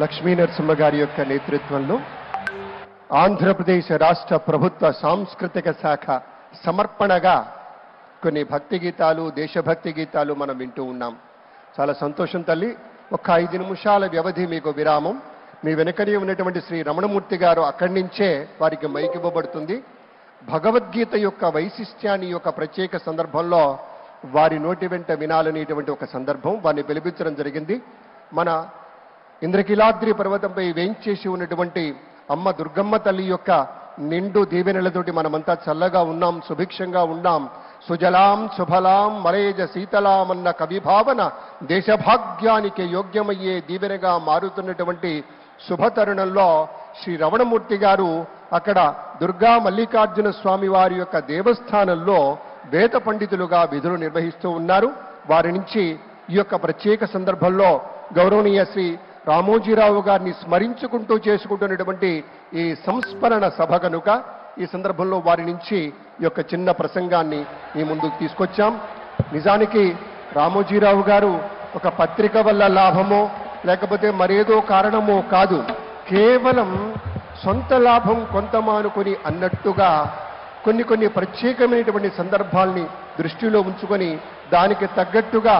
లక్ష్మీ నరసింహ గారి యొక్క నేతృత్వంలో ఆంధ్రప్రదేశ్ రాష్ట్ర ప్రభుత్వ సాంస్కృతిక శాఖ సమర్పణగా కొన్ని భక్తి గీతాలు దేశభక్తి గీతాలు మనం వింటూ ఉన్నాం. చాలా సంతోషం తల్లి. ఒక ఐదు నిమిషాల వ్యవధి మీకు విరామం. మీ వెనకనే ఉన్నటువంటి శ్రీ రమణమూర్తి గారు అక్కడి నుంచే వారికి మైకివ్వబడుతుంది భగవద్గీత యొక్క వైశిష్ట్యాన్ని యొక్క ప్రత్యేక సందర్భంలో వారి నోటి వెంట వినాలనేటువంటి ఒక సందర్భం వారిని పిలిపించడం జరిగింది. మన ఇంద్రకీలాద్రి పర్వతంపై వేయించేసి ఉన్నటువంటి అమ్మ దుర్గమ్మ తల్లి యొక్క నిండు దీవెనలతోటి మనమంతా చల్లగా ఉన్నాం సుభిక్షంగా ఉన్నాం. సుజలాం సుఫలాం మరేజ శీతలాం అన్న కవిభావన దేశభాగ్యానికి యోగ్యమయ్యే దీవెనగా మారుతున్నటువంటి శుభతరుణంలో శ్రీ రమణమూర్తి గారు అక్కడ దుర్గా మల్లికార్జున స్వామి వారి యొక్క దేవస్థానంలో వేద పండితులుగా విధులు నిర్వహిస్తూ ఉన్నారు. వారి నుంచి ఈ యొక్క ప్రత్యేక సందర్భంలో గౌరవనీయ శ్రీ రామోజీరావు గారిని స్మరించుకుంటూ చేసుకుంటున్నటువంటి ఈ సంస్మరణ సభ కనుక ఈ సందర్భంలో వారి నుంచి ఈ యొక్క చిన్న ప్రసంగాన్ని మీ ముందుకు తీసుకొచ్చాం. నిజానికి రామోజీరావు గారు ఒక పత్రిక వల్ల లాభమో లేకపోతే మరేదో కారణమో కాదు కేవలం సొంత లాభం కొంతమానుకొని అన్నట్టుగా కొన్ని కొన్ని ప్రత్యేకమైనటువంటి సందర్భాల్ని దృష్టిలో ఉంచుకొని దానికి తగ్గట్టుగా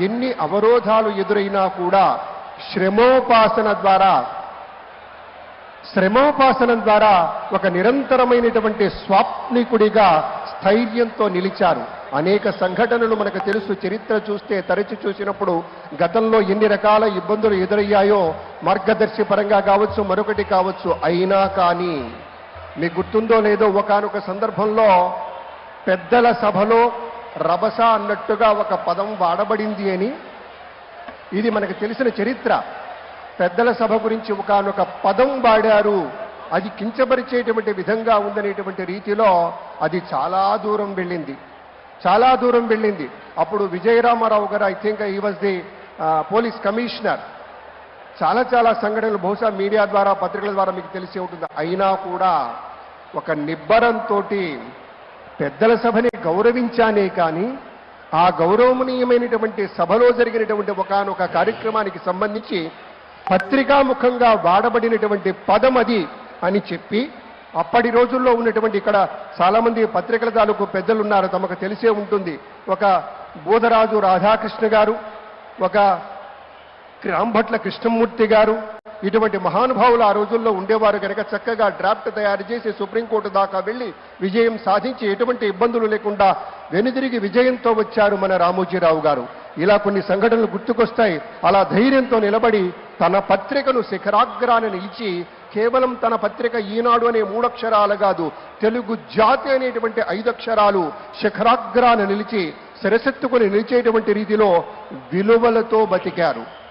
ఎన్ని అవరోధాలు ఎదురైనా కూడా శ్రమోపాసన ద్వారా శ్రమోపాసనం ద్వారా ఒక నిరంతరమైనటువంటి స్వాప్నికుడిగా స్థైర్యంతో నిలిచారు. అనేక సంఘటనలు మనకు తెలుసు. చరిత్ర చూస్తే తరచి చూసినప్పుడు గతంలో ఎన్ని రకాల ఇబ్బందులు ఎదురయ్యాయో మార్గదర్శి పరంగా కావచ్చు మరొకటి కావచ్చు అయినా కానీ మీకు గుర్తుందో లేదో ఒకానొక సందర్భంలో పెద్దల సభలో రభస అన్నట్టుగా ఒక పదం వాడబడింది అని ఇది మనకు తెలిసిన చరిత్ర. పెద్దల సభ గురించి ఒకనొక పదం వాడారు. అది కించపరిచేటువంటి విధంగా ఉందనేటువంటి రీతిలో అది చాలా దూరం వెళ్ళింది. చాలా దూరం వెళ్ళింది. అప్పుడు విజయరామారావు గారు I think he was the police commissioner చాలా చాలా సంఘటనలు బహుశా మీడియా ద్వారా పత్రికల ద్వారా మీకు తెలిసి ఉంటుంది. అయినా కూడా ఒక నిబ్బరంతో పెద్దల సభని గౌరవించానే కానీ ఆ గౌరవనీయమైనటువంటి సభలో జరిగినటువంటి ఒకనొక కార్యక్రమానికి సంబంధించి పత్రికాముఖంగా వాడబడినటువంటి పదం అది అని చెప్పి అప్పటి రోజుల్లో ఉన్నటువంటి ఇక్కడ చాలామంది పత్రికల తాలూకు పెద్దలు ఉన్నారు తమకు తెలిసే ఉంటుంది. ఒక బోధరాజు రాధాకృష్ణ గారు ఒక రాంభట్ల కృష్ణమూర్తి గారు ఇటువంటి మహానుభావులు ఆ రోజుల్లో ఉండేవారు కనుక చక్కగా డ్రాఫ్ట్ తయారు చేసి సుప్రీంకోర్టు దాకా వెళ్ళి విజయం సాధించి ఎటువంటి ఇబ్బందులు లేకుండా వెనుదిరిగి విజయంతో వచ్చారు మన రామోజీరావు గారు. ఇలా కొన్ని సంఘటనలు గుర్తుకొస్తాయి. అలా ధైర్యంతో నిలబడి తన పత్రికను శిఖరాగ్రాన్ని నిలిచి కేవలం తన పత్రిక ఈనాడు అనే మూడక్షరాలు కాదు తెలుగు జాతి అనేటువంటి ఐదక్షరాలు శిఖరాగ్రాన్ని నిలిచి సరసెత్తుకుని నిలిచేటువంటి రీతిలో విలువలతో బతికారు.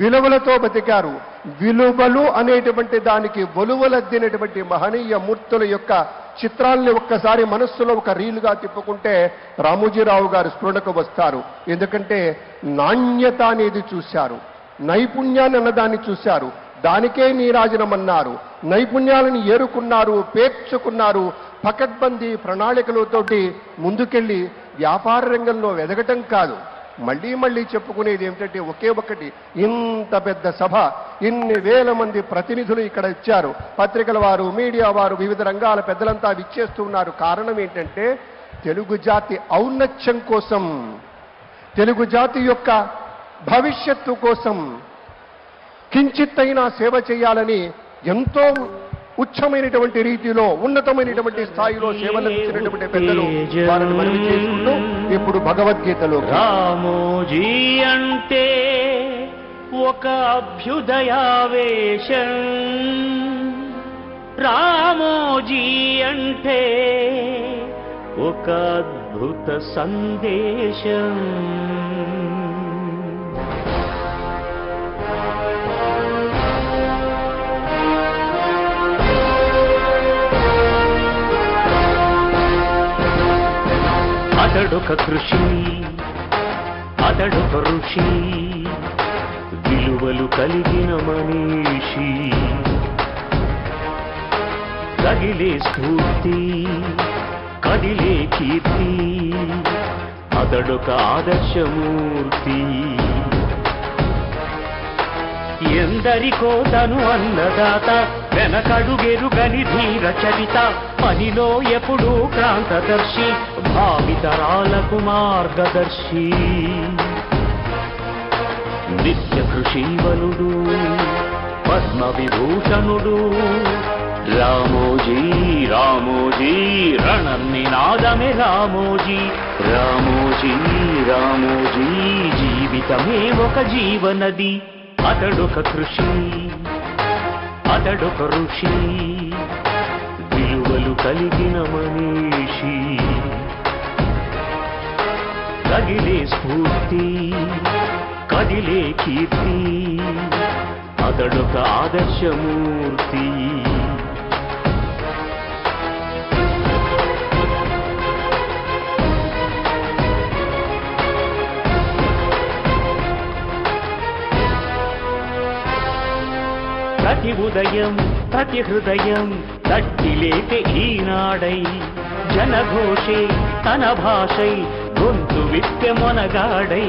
విలువలతో బతికారు. విలువలు అనేటువంటి దానికి ఒలువలద్దినటువంటి మహనీయ మూర్తుల యొక్క చిత్రాల్ని ఒక్కసారి మనస్సులో ఒక రీలుగా తిప్పుకుంటే రామోజీరావు గారు స్ఫురణకు వస్తారు. ఎందుకంటే నాణ్యత అనేది చూశారు. నైపుణ్యాన్ని అన్నదాన్ని చూశారు. దానికే నీరాజనమన్నారు. నైపుణ్యాలను ఏరుకున్నారు పేర్చుకున్నారు. పకడ్బందీ ప్రణాళికలతోటి ముందుకెళ్ళి వ్యాపార రంగంలో ఎదగటం కాదు. మళ్ళీ మళ్ళీ చెప్పుకునేది ఏమిటంటే ఒకే ఒక్కటి ఇంత పెద్ద సభ ఇన్ని వేల మంది ప్రతినిధులు ఇక్కడ ఇచ్చారు. పత్రికల వారు మీడియా వారు వివిధ రంగాల పెద్దలంతా విచ్చేస్తూ ఉన్నారు. కారణం ఏంటంటే తెలుగు జాతి ఔన్నత్యం కోసం తెలుగు జాతి యొక్క భవిష్యత్తు కోసం కించిత్తైనా సేవ చేయాలని ఎంతో ఉచ్చమైనటువంటి రీతిలో ఉన్నతమైనటువంటి స్థాయిలో సేవలందించినటువంటి పెద్దలు వారిని మనవి చేసుకుంటూ ఇప్పుడు భగవద్గీతలో రామోజీ అంటే ఒక అభ్యుదయావేశం. రామోజీ అంటే ఒక అద్భుత సందేశం. అతడొక కృషి అతడొక ఋషి విలువలు కలిగిన మనీషి. కదిలే స్ఫూర్తి కదిలే కీర్తి అతడొక ఆదర్శమూర్తి. ఎందరికో తను అన్నదాత వెనకడుగెరుగని ధీర చరిత పనిలో ఎప్పుడూ క్రాంతదర్శి. భావితరాలకు మార్గదర్శి నిత్య కృషీవనుడు పద్మ విభూషణుడు రామోజీ రామోజీ రణన్నినాదమే రామోజీ. రామోజీ రామోజీ జీవితమే ఒక జీవనది. అతడొక కృషి అతడొక ఋషి. విలువలు కలిగిన మనీషి. కదిలే స్ఫూర్తి కదిలే కీర్తి అతడొక ఆదర్శమూర్తి. ప్రతి ఉదయం ప్రతి హృదయం తట్టిలేక ఈనాడై జనఘోషే తన భాషై గొంతు విప్పె మొనగాడై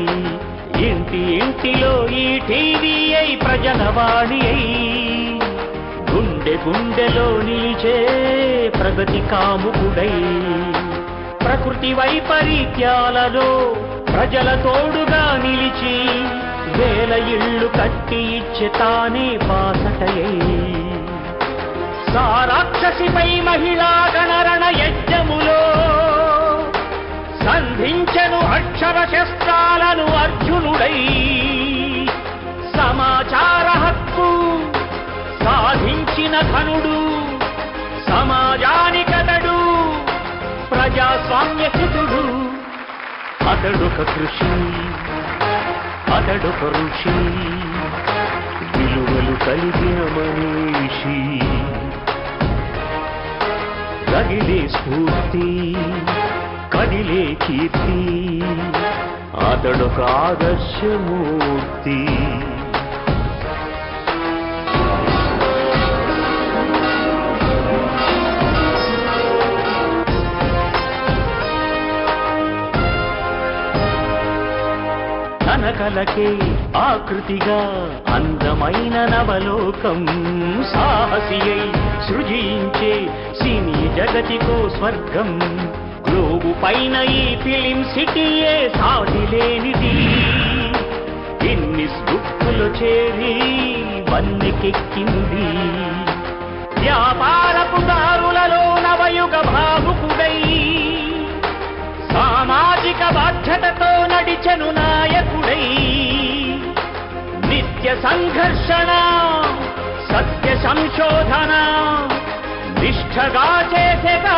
ఇంటి ఇంటిలో ఈ టీవీ అయి ప్రజనవాణి అయి గుండె గుండెలో నిలిచే ప్రగతి కాముకుడై ప్రకృతి వైపరీత్యాలలో ప్రజల తోడుగా నిలిచి వేల ఇళ్ళు కట్టి ఇచ్చే తానే బాసటయై సారాక్షసిపై మహిళా గణరణ యజ్ఞములో సంధించను అక్షర శస్త్రాలను అర్జునుడై. సమాచార హక్కు సాధించిన ధనుడు సమాజానికతడు ప్రజాస్వామ్య సుతుడు అతడొక కృషి అతడొక ఋషి విలువలు కలిగిన మనీషి. కదిలే స్ఫూర్తి కదిలే కీర్తి అతడొక ఆదర్శమూర్తి. కలకే ఆకృతిగా అందమైన నవలోకం సాహసియై సృజించే సినీ జగతికో స్వర్గం. గ్లోబు పైన ఈ ఫిలిం సిటీయే సాటి లేనిది గిన్నిస్ బుక్కులు చేరి వన్నెకెక్కింది వ్యాపారపు దారులలో నవయుగ భావుకుడై సామాజిక బాధ్యతతో నడిచను నాయకుడై. నిత్య సంఘర్షణ సత్య సంశోధన నిష్ఠగా చేసెగా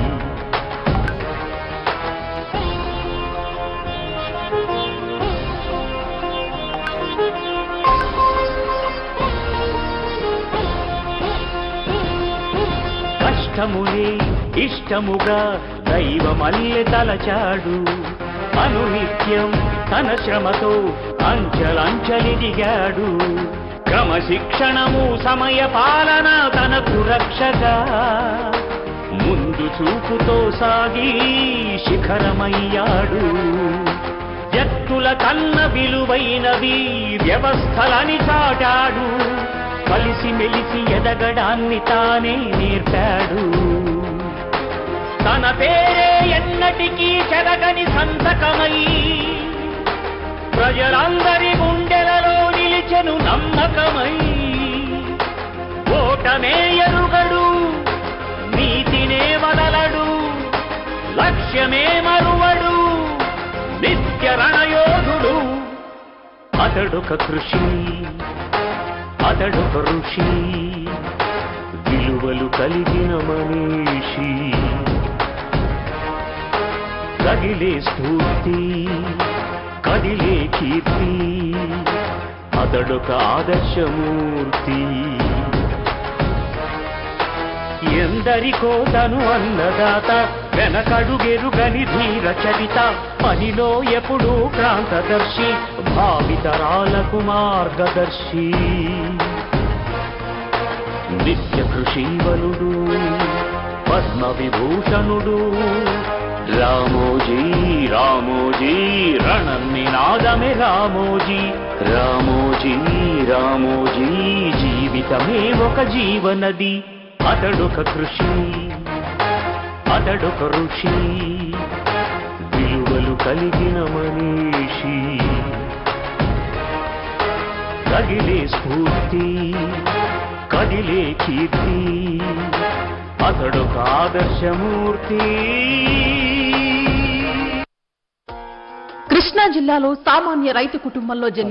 కష్టములే ఇష్టముగా దైవమల్లె తలచాడు. అనునిత్యం తన శ్రమతో అంచలంచలి దిగాడు. క్రమశిక్షణము సమయ పాలన తనకు రక్షగా. ముందు చూపుతో సాగి శిఖరమయ్యాడు. వ్యక్తుల కన్న విలువైనవి వ్యవస్థలని చాటాడు. కలిసి మెలిసి ఎదగడాన్ని తానే నేర్పాడు. తన పేరే ఎన్నటికీ చెరగని సంతకమై ప్రజలందరి గుండెలలో నిలిచెను నమ్మకమై. ఓటమే ఎరుగడు నీతినే వదలడు లక్ష్యమే మరువడు నిత్య రణయోధుడు. అతడొక కృషి. అతడొక ఋషి. విలువలు కలిగిన మనీషి. కదిలే స్ఫూర్తి కదిలే కీర్తి. అతడొక ఆదర్శమూర్తి. ఎందరికో తను అన్నదాత వెనకడుగెరుగని ధీర చరిత పనిలో ఎప్పుడూ క్రాంతదర్శి భావితరాలకు మార్గదర్శి నిత్య కృషీవలుడు పద్మ విభూషణుడు రామోజీ రామోజీ రణన్నినాదమే రామోజీ. రామోజీ రామోజీ జీవితమే ఒక జీవనది అతడొక కృషి. అతడొక ఋషి విలువలు కలిగిన మనీషి. కదిలే స్ఫూర్తి కదిలే కీర్తి అతడొక ఆదర్శమూర్తి. కృష్ణా జిల్లాలో సామాన్య రైతు కుటుంబంలో జన్మ